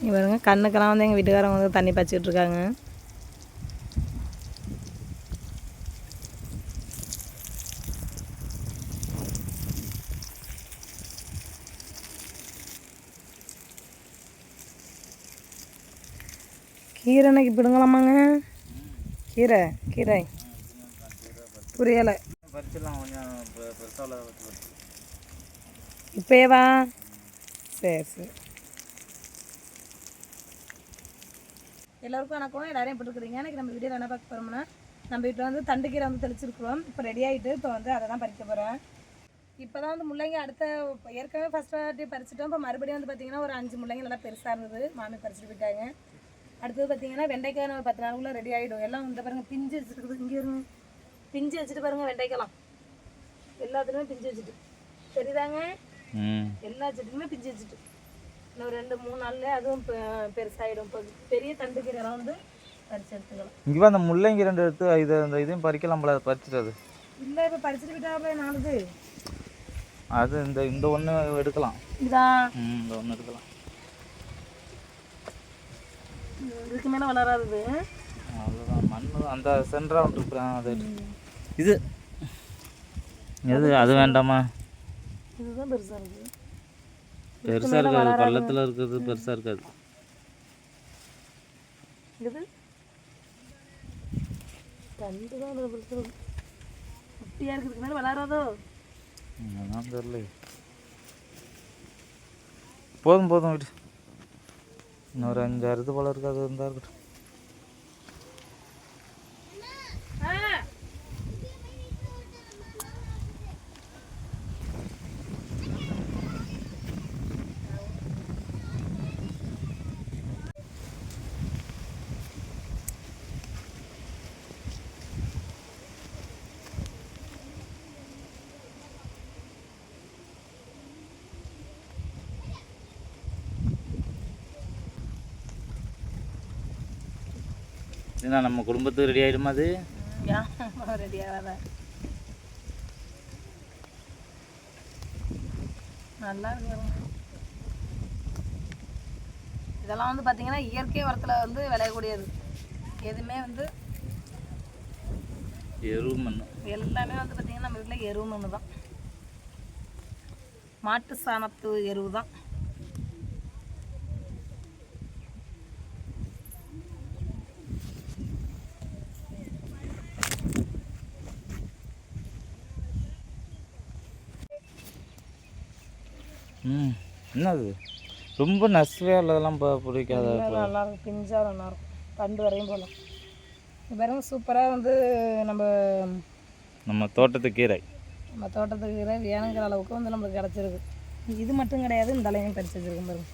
இங்க பாருங்க கண்ணுக்கெல்லாம் வந்து எங்கள் வீட்டுக்காரங்க வந்து தண்ணி பாய்ச்சிக்கிட்டு இருக்காங்க. கீரை எனக்கு பிடுங்கலாமாங்க? கீரை கீரை. புரியலை. கொஞ்சம் இப்போயேவா? சரி சரி. எல்லோருக்கும் வணக்கம். எல்லாரும் எப்படி இருக்கிறீங்க? எனக்கு நம்ம வீடியோவில் என்ன பார்க்க போகிறோம்னா நம்ம வீட்டில் வந்து தண்டுக்கீரை வந்து தெளிச்சிருக்கிறோம். இப்போ ரெடி ஆகிட்டு இப்போ வந்து அதை தான் பறிக்க போகிறேன் இப்போ தான் வந்து முள்ளங்கி அடுத்த ஏற்கனவே ஃபஸ்ட் வாட்டி பறிச்சிட்டோம். இப்போ மறுபடியும் வந்து பார்த்திங்கன்னா ஒரு அஞ்சு முள்ளங்கி நல்லா பெருசாக இருந்தது. மாமி பறிச்சுட்டு போயிட்டாங்க. அடுத்தது பார்த்திங்கன்னா வெண்டைக்காய் நம்ம பத்து நாளுக்குள்ளே ரெடி ஆகிடும் எல்லாம் இந்த பாருங்க பிஞ்சு வச்சுருக்குது. இங்கே இருங்க பிஞ்சு வச்சுட்டு பாருங்க வெண்டைக்காய்லாம் எல்லாத்துலேயுமே பிஞ்சு வச்சுட்டு. சரிதாங்க எல்லா செடியுமே பிஞ்சு வச்சுட்டு. இன்னும் ரெண்டு மூணு நாள்ல அதுவும் பெருசாயிடும். இப்போ பெரிய தண்டு கீரைலாம் வந்து பறிச்சு எடுத்துக்கலாம். இங்கே அந்த முள்ளங்கி ரெண்டு எடுத்து இது அந்த இதையும் பறிக்கலாம் போல பறிச்சுட்டு அது. இல்லை இப்போ பறிச்சுட்டு விட்டாவே நாலுது அது இந்த இந்த ஒன்று எடுக்கலாம். இந்த ஒன்று எடுக்கலாம். இதுக்கு மேலே வளராது அவ்வளோதான் மண் அந்த சென்டரா ஒன்று அது. இது. எது அது வேண்டாமா? இதுதான் பெருசாக இருக்குது பெருசாக இருக்காது. பள்ளத்தில் இருக்கிறது பெருசாக இருக்காது. தண்டு தான் அதில் பெருசு குட்டியாக இருக்கிறதுக்கு மேலே வளராதோ? அதான் தெரியல போதும் போதும் விடு. இன்னொரு அஞ்சாறு இது போல இருக்காது இருந்தால் இருக்கட்டும். என்ன நம்ம குடும்பத்துக்கு ரெடி ஆகிடுமா அது? ரெடியாக நல்லா இருக்கு. இதெல்லாம் வந்து பார்த்தீங்கன்னா இயற்கை உரத்தில் வந்து விளையக்கூடியது. எதுவுமே வந்து எரு மண். எல்லாமே வந்து பார்த்தீங்கன்னா நம்ம வீட்டில் எருவு மண்ணு தான் மாட்டு சாணத்து எருவு தான் ம். என்னது? ரொம்ப நசுவே உள்ளதெல்லாம் இப்போ பிடிக்காத நல்லா இருக்கும் பிஞ்சாக நல்லா இருக்கும் பண்டு வரையும் போகலாம் பாருங்க சூப்பராக வந்து நம்ம நம்ம தோட்டத்து கீரை. நம்ம தோட்டத்துக்கு இருக்கிற வேணுங்கிற அளவுக்கு வந்து நம்மளுக்கு கிடச்சிருக்கு. இது மட்டும் கிடையாது இந்த அளவையும் பறிச்சு வச்சிருக்கோம் பாருங்க.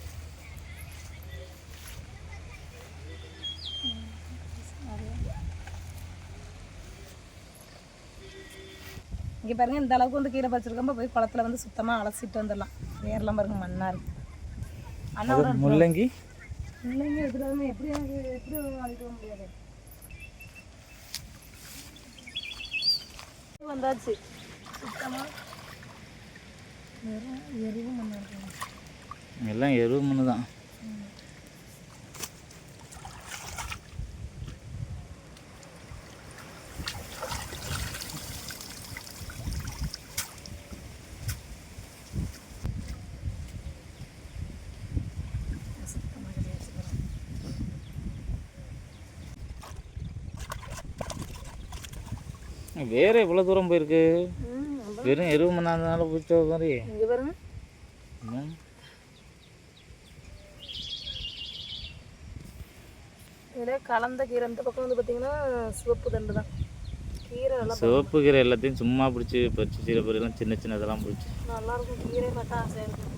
இங்கே பாருங்க இந்த அளவுக்கு வந்து கீரை பறிச்சிருக்கோம் போய் குளத்துல வந்து சுத்தமாக அலசிட்டு வந்துடலாம். வேர்லாம் பாருங்க மண்ணாக இருக்கு. அண்ணா அது முள்ளங்கி? இல்லைங்க எடுத்துட்டு எப்படி எனக்கு எப்படி அழிக்க முடியாது. வந்தாச்சு. சுத்தமாக வெறும் எருவும் மண்ணா இருக்குங்க எல்லாம் எரு மண் தான் சுத்தமாக கிடையாது வேற எவ்வளோ தூரம் போயிருக்கு? வெறும் எரு மண் அதனால பிடிச்ச மாதிரி. இதில் கலந்த கீரை இந்த பக்கம் வந்து பார்த்தீங்கன்னா சிவப்பு தண்டு தான். கீரை சிவப்பு கீரை எல்லாத்தையும் சும்மா பிடிச்சி பறிச்சு சீரை பொரியெல்லாம் சின்ன சின்னதெல்லாம் பிடிச்சி. நல்லா இருக்கும் கீரை பார்த்தா ஆசையாக இருக்கும்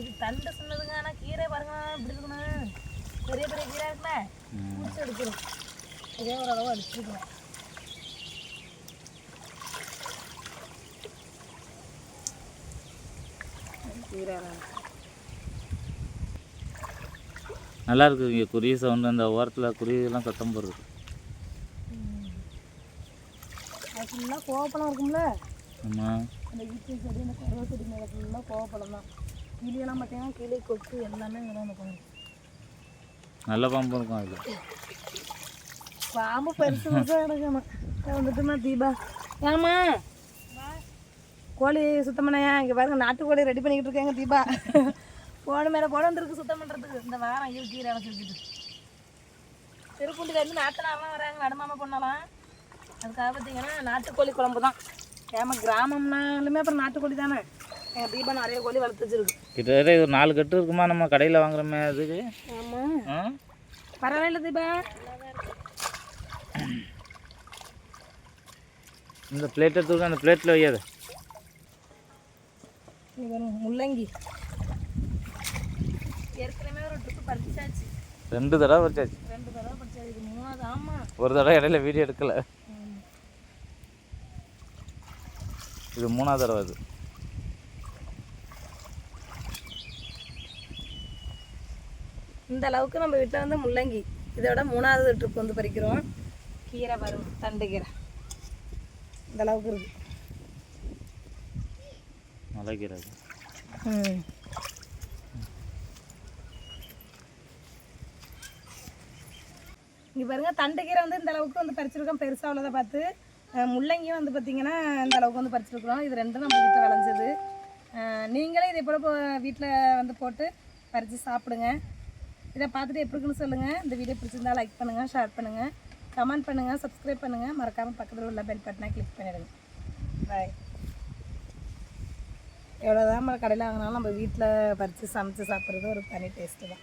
இது தண்டு சொன்னதுங்க ஆனால் கீரை பாருங்க இப்படி இருக்கணும். பெரிய பெரிய கீரை இருக்குல்ல? பிடிச்சி எடுக்கணும் இதே ஓரளவு அடிச்சிருக்கணும் கீரை நல்லா இருக்கு இங்கே குருவி சவுண்டு அந்த ஓரத்தில் குருவிலாம் சத்தம் போடுறது. அது ஃபுல்லாக கோவப்பழம் இருக்கும்ல? ஆமாம் அந்த ஈச்சை செடி இந்த கருவா செடி மேலே ஃபுல்லாக கோவப்பழம் தான். கிளியெல்லாம் பார்த்தீங்கன்னா கிளி கொக்கு எல்லாமே இங்கே தான் இருக்கும் நல்ல பாம்பு இருக்கும் அதில் பாம்பு பெருசு பெருசாக கிடக்கணும் வந்துட்டுமா தீபா ஏமா கோழி சுத்தம் பண்ணையா இங்கே பாருங்க நாட்டுக்கோழி ரெடி பண்ணிக்கிட்டு இருக்காங்க தீபா போன மேலே போட வந்துருக்கு சுத்தம் பண்ணுறதுக்கு இந்த வாரம் ஐயோ கீரை அழைச்சிருக்குது திருப்பூண்டிலேருந்து நாத்தனாலாம் வராங்க வடமாமா பொண்ணலாம் அதுக்காக பார்த்தீங்கன்னா நாட்டுக்கோழி குழம்பு தான் ஏமா கிராமம்னாலுமே அப்புறம் நாட்டுக்கோழி தானே தீபா நிறைய கோழி வளர்த்து வச்சிருக்கு கிட்டத்தட்ட இது ஒரு நாலு கட்டு இருக்குமா? நம்ம கடையில் வாங்குறோமே அதுக்கு. ஆமாம் பரவாயில்ல தீபா. இந்த பிளேட் எடுத்து அந்த பிளேட்டில் வையாத முள்ளங்கி. ஏற்கனவே ஒரு ட்ரிப்பு பறிச்சாச்சு. ரெண்டு தடவை வச்சாச்சு ரெண்டு தடவை பறிச்சாச்சு இது மூணாவது ஆமாம் ஒரு தடவை இடையில வீடியோ எடுக்கல. இது மூணாவது தடவை இது இந்த அளவுக்கு நம்ம வீட்டில் வந்து முள்ளங்கி. இதோட மூணாவது ட்ரிப் வந்து பறிக்கிறோம். கீரை பாருங்க தண்டு கீரை இந்த அளவுக்கு இருக்கு. மலைக்கீரை. ம். இங்கே பாருங்க தண்டு கீரை வந்து இந்த அளவுக்கு வந்து பறிச்சிருக்கோம். பெருசாக உள்ளதை பார்த்து முள்ளங்கியும் வந்து பார்த்திங்கன்னா இந்த அளவுக்கு வந்து பறிச்சிருக்கிறோம். இது ரெண்டும் நம்ம வீட்டில் விளைஞ்சது. நீங்களே இதே போல் வீட்டில் வந்து போட்டு பறித்து சாப்பிடுங்க. இதை பார்த்துட்டு எப்படி இருக்குன்னு சொல்லுங்கள் இந்த வீடியோ பிடிச்சிருந்தா லைக் பண்ணுங்கள் ஷேர் பண்ணுங்கள் கமெண்ட் பண்ணுங்கள் சப்ஸ்கிரைப் பண்ணுங்கள் மறக்காமல் பக்கத்தில் உள்ள பெல் பட்டனை கிளிக் பண்ணிடுங்க. பாய் எவ்வளோதான் நம்ம கடையில் வாங்கினாலும் நம்ம வீட்டில் பறித்து சமைச்சு சாப்பிட்றது ஒரு தனி டேஸ்ட்டு தான்.